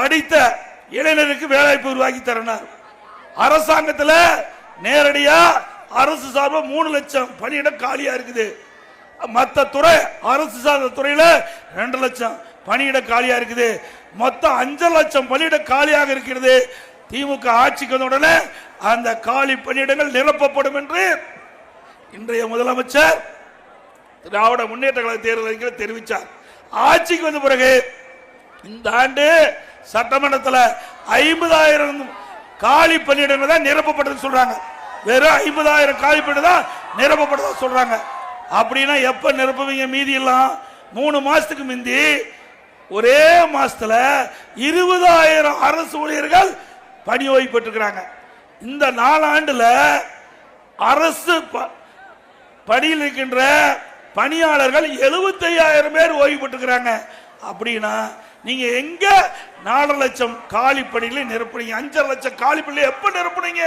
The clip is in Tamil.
படித்த இளைஞருக்கு வேலைவாய்ப்பு உருவாக்கி தரணும் அரசாங்கத்தில் நேரடியா அரசு சார்பாக மூணு லட்சம் பணியிடம் காலியா இருக்குது. மத்த துறை அரசு சார்ந்த துறையில ரெண்டு லட்சம் பணியிடம் காலியா இருக்குது. மொத்தம் அஞ்சு லட்சம் பணியிட காலியாக இருக்கிறது. திமுக ஆட்சிக்கு வந்த உடனே அந்த காலி பணியிடங்கள் நிரப்பப்படும் என்று இன்றைய முதலமைச்சர் திராவிட முன்னேற்ற கழக தேர்தல் தெரிவித்தார் ஆட்சிக்கு வந்த பிறகு இந்த ஆண்டு சட்டமன்றத்தில் ஐம்பதாயிரம் காலி பணியிடங்கள் தான் நிரப்பப்பட்டது சொல்றாங்க. வெறும் ஐம்பதாயிரம் காலி பணியிடம் தான் நிரப்பப்பட்டதா சொல்றாங்க. அப்படின்னா எப்ப நிரப்புவீங்க? மீதி எல்லாம் மூணு மாசத்துக்கு முந்தி ஒரே மாசத்துல இருபதாயிரம் அரசு ஊழியர்கள் பணி ஓய்வு பெற்றுக்கிறாங்க இந்த நாலாண்டுல அரசு ப- பணியில் இருக்கின்ற பணியாளர்கள் 75000 பேர் ஓய்வு பெற்றுக்கிறாங்க. அப்படின்னா நீங்க எங்க நாலு லட்சம் காலி பணிகளை நிரப்புனீங்க? அஞ்சரை லட்சம் காலி பணிகளை எப்ப நிரப்புனீங்க?